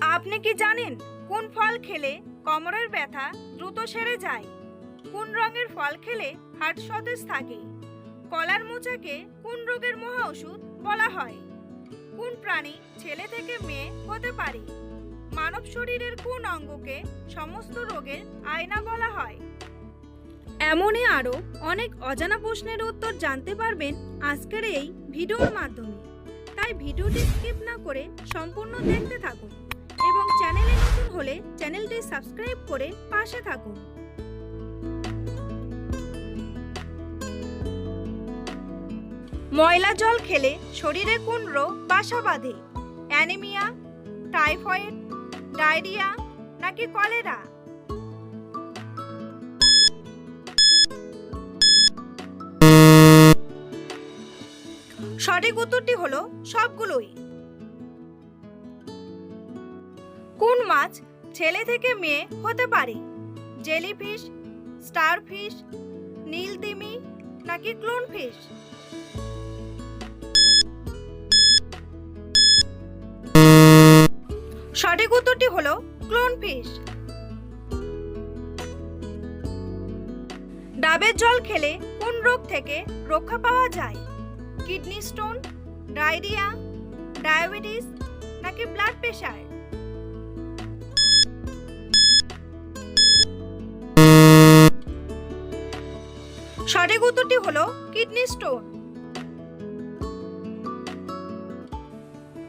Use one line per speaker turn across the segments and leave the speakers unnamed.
আপনি কি জানেন কোন ফল খেলে কোমরের ব্যথা দ্রুত সেরে যায়? কোন রঙের ফল খেলে হার্ট সতেজ থাকে? কলার মোচাকে কোন রোগের মহা ওষুধ বলা হয়? কোন প্রাণী ছেলে থেকে মেয়ে হতে পারে? মানব শরীরের কোন অঙ্গকে সমস্ত রোগের আয়না বলা হয়? এমনই আরও অনেক অজানা প্রশ্নের উত্তর জানতে পারবেন আজকের এই ভিডিওর মাধ্যমে। তাই ভিডিওটি স্কিপ না করে সম্পূর্ণ দেখতে থাকুন। এবং চ্যানেলে নতুন হলে চ্যানেলটি সাবস্ক্রাইব করে পাশে থাকুন। ময়লা জল খেলে শরীরে কোন রোগ, বাসা বাঁধে? অ্যানিমিয়া, টাইফয়েড, ডায়রিয়া নাকি কলেরা? সঠিক উত্তরটি হলো সবগুলোই। কোন মাছ ছেলে থেকে মেয়ে হতে পারে? জেলিফিশ, স্টারফিশ নীল তিমি নাকি ক্লোনফিশ? সঠিক উত্তরটি হলো ক্লোনফিশ। ডাবের জল খেলে কোন রোগ থেকে রক্ষা পাওয়া যায়? কিডনি স্টোন, ডায়রিয়া, ডায়াবেটিস নাকি ব্লাড প্রেশার? সঠিক উত্তরটি হলো কিডনি স্টোন।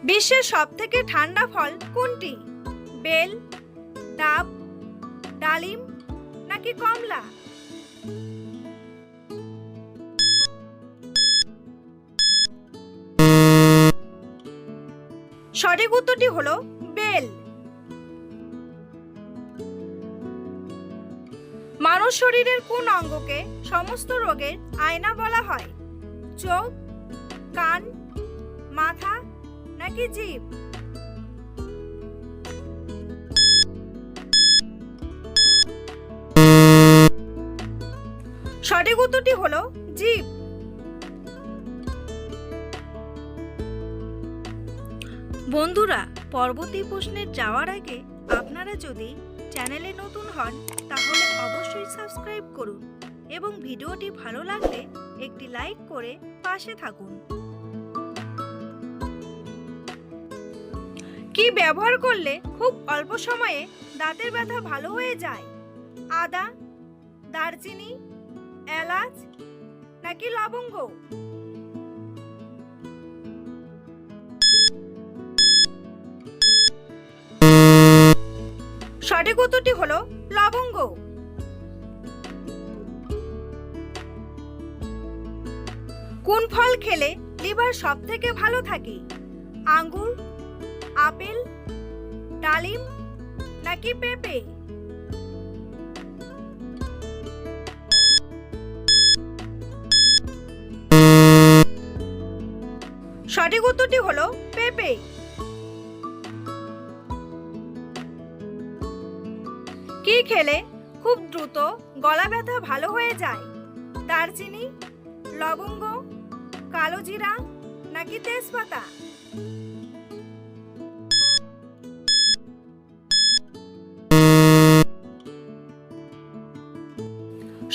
বিশ্বের সব থেকে ঠান্ডা ফল কোনটি? বেল, ডাব, ডালিম নাকি কমলা? সঠিক উত্তরটি হলো মানুষ শরীরের কোন অঙ্গকে সমস্ত রোগের আয়না বলা হয়? চোখ, কান, মাথা নাকি জীব? সঠিক উত্তরটি হলো জীব। বন্ধুরা পরবর্তী প্রশ্নের যাওয়ার আগে আপনারা যদি চ্যানেলে নতুন হন, তাহলে অবশ্যই সাবস্ক্রাইব করুন এবং ভিডিওটি ভালো লাগলে একটি লাইক করে পাশে থাকুন। কি ব্যবহার করলে খুব অল্প সময়ে দাঁতের ব্যথা ভালো হয়ে যায়? আদা, দারচিনি, এলাচ নাকি লবঙ্গ? সঠিক উত্তরটি হলো লবঙ্গ। কোন ফল খেলে লিভার সব থেকে ভালো থাকে? আঙ্গুর, আপেল, ডালিম নাকি পেঁপে? সঠিক উত্তরটি হলো পেঁপে। খেলে খুব দ্রুত গলা ব্যথা ভালো হয়ে যায়। দারচিনি, লবঙ্গ, কালো জিরা নাকি তেজপাতা?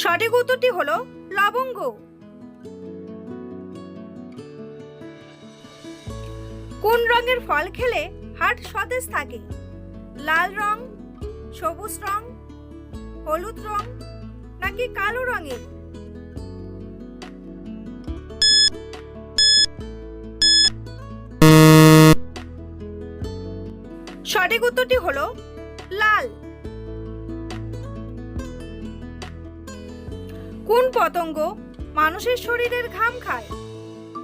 সঠিক উত্তরটি হলো লবঙ্গ। কোন রঙের ফল খেলে হার্ট সতেজ থাকে? লাল রং, সবুজ রং হলুদ রং নাকি কালো রঙের? সঠিক উত্তরটি হলো লাল। কোন পতঙ্গ মানুষের শরীরের ঘাম খায়?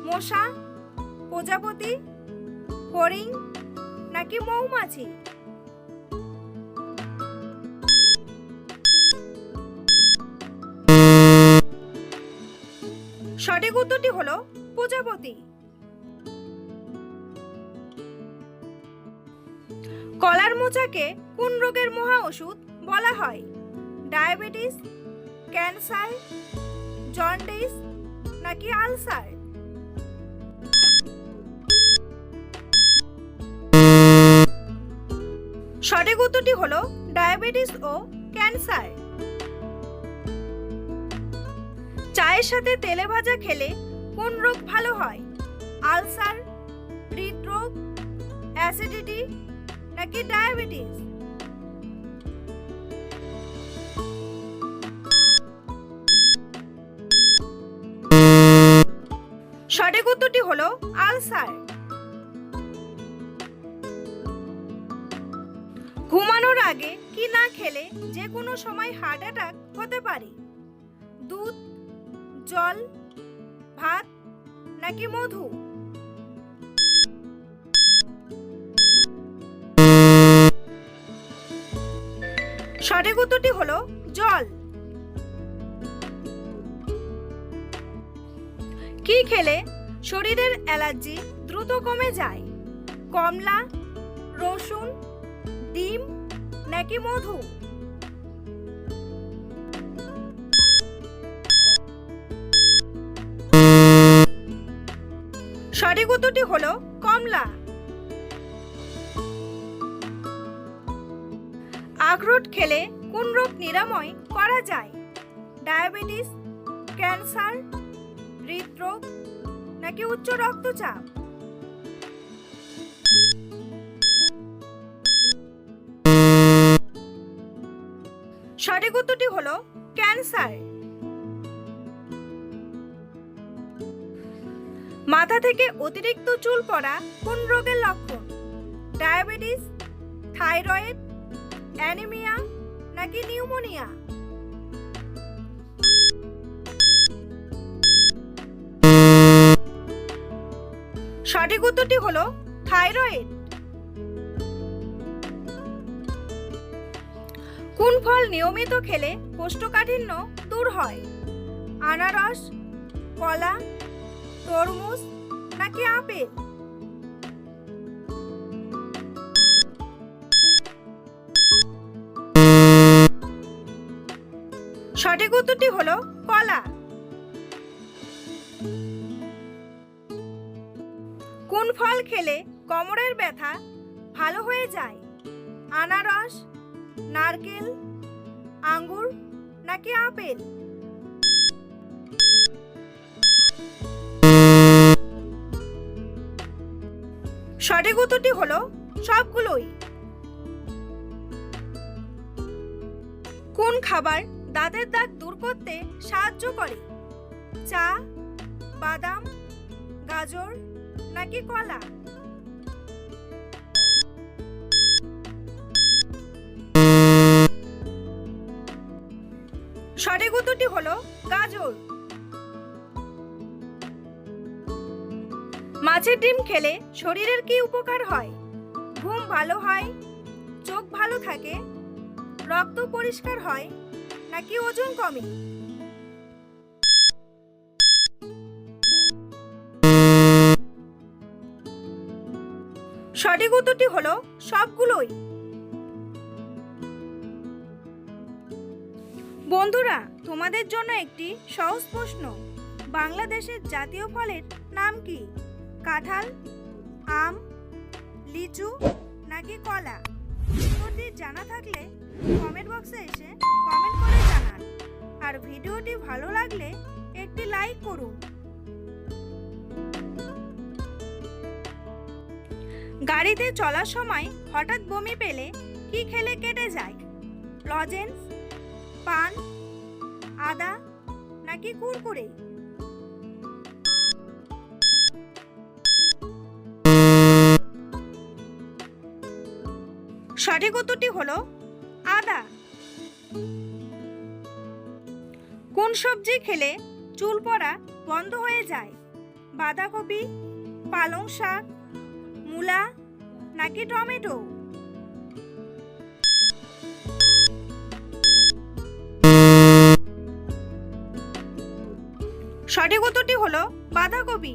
মশা, প্রজাপতি ফড়িং নাকি মৌমাছি? সঠিক উত্তরটি হলো প্রজাপতি। কলার মোচাকে কোন রোগের মহা ওষুধ বলা হয়? ডায়াবেটিস, ক্যান্সার, জন্ডিস নাকি আলসার? সঠিক উত্তরটি হলো ডায়াবেটিস ও ক্যান্সার। চায়ের সাথে তেলে ভাজা খেলে কোন রোগ ভালো হয়? আলসার, হৃদরোগ, অ্যাসিডিটি নাকি ডায়াবেটিস? সঠিক উত্তরটি হলো আলসার। ঘুমানোর আগে কি না খেলে যে কোনো সময় হার্ট অ্যাটাক হতে পারে। দুধ জল, ভাত নাকি মধু? সঠিক উত্তরটি হলো জল। কি খেলে শরীরের অ্যালার্জি দ্রুত কমে যায়? কমলা, রসুন, ডিম নাকি মধু? উত্তরটি হলো কমলা। আখরোট খেলে কোন রোগ নিরাময় করা যায়? ডায়াবেটিস, ক্যান্সার, হৃদরোগ নাকি উচ্চ রক্তচাপ? সঠিক উত্তরটি হলো ক্যান্সার। মাথা থেকে অতিরিক্ত চুল পড়া কোন রোগের লক্ষণ? ডায়াবেটিস, থাইরয়েড, অ্যানিমিয়া নাকি নিউমোনিয়া? সঠিক উত্তরটি হলো থাইরয়েড। কোন ফল নিয়মিত খেলে কোষ্ঠকাঠিন্য দূর হয়? আনারস, কলা, তরমুজ নাকি আপেল? সঠিক উত্তরটি হলো কলা। কোন ফল খেলে কোমরের ব্যথা ভালো হয়ে যায়? আনারস, নারকেল, আঙ্গুর নাকি আপেল? সঠিক উত্তরটি হলো সবগুলোই। কোন খাবার দাঁতের দাগ দূর করতে সাহায্য করে? চা, বাদাম, গাজর নাকি কলা? সঠিক উত্তরটি হলো গাজর। মাছের ডিম খেলে শরীরের কি উপকার হয়? ঘুম ভালো হয়? চোখ ভালো থাকে? রক্ত পরিষ্কার হয়? নাকি ওজন কমে? সঠিক উত্তরটি হলো সবগুলোই। বন্ধুরা, তোমাদের জন্য একটি সহজ প্রশ্ন। বাংলাদেশের জাতীয় ফলের নাম কি? কাঁঠাল, আম, লিচু নাকি কলা? উত্তরটি জানা থাকলে কমেন্ট বক্সে এসে কমেন্ট করে জানান। আর ভিডিওটি ভালো লাগলে একটি লাইক করুন। গাড়িতে চলার সময় হঠাৎ বমি পেলে কি খেলে কেটে যায়? লজেন্স, পান, আদা নাকি কুরকুরে? সঠিক উত্তরটি হলো আদা। কোন সবজি খেলে চুল পড়া বন্ধ হয়ে যায়? বাঁধাকপি, পালং শাক, মূলা নাকি টমেটো? সঠিক উত্তরটি হলো বাঁধাকপি।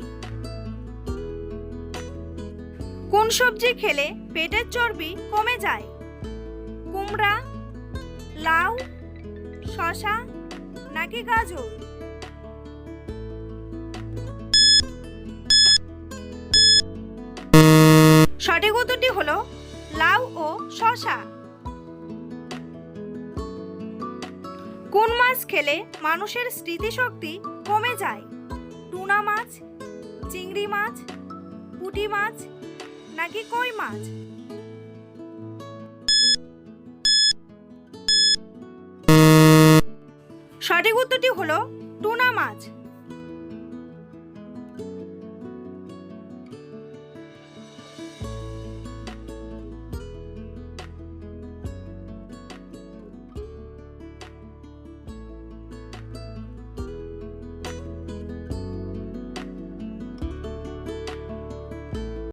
কোন সবজি খেলে পেটের চর্বি কমে যায়? কুমড়া, লাউ শশা নাকি গাজর? সঠিক উত্তরটি হলো লাউ ও শশা কোন মাছ খেলে মানুষের স্মৃতিশক্তি কমে যায়? টুনা মাছ, চিংড়ি মাছ, পুঁটি মাছ নাকি কই মাছ? সঠিক উত্তরটি হলো টুনা মাছ।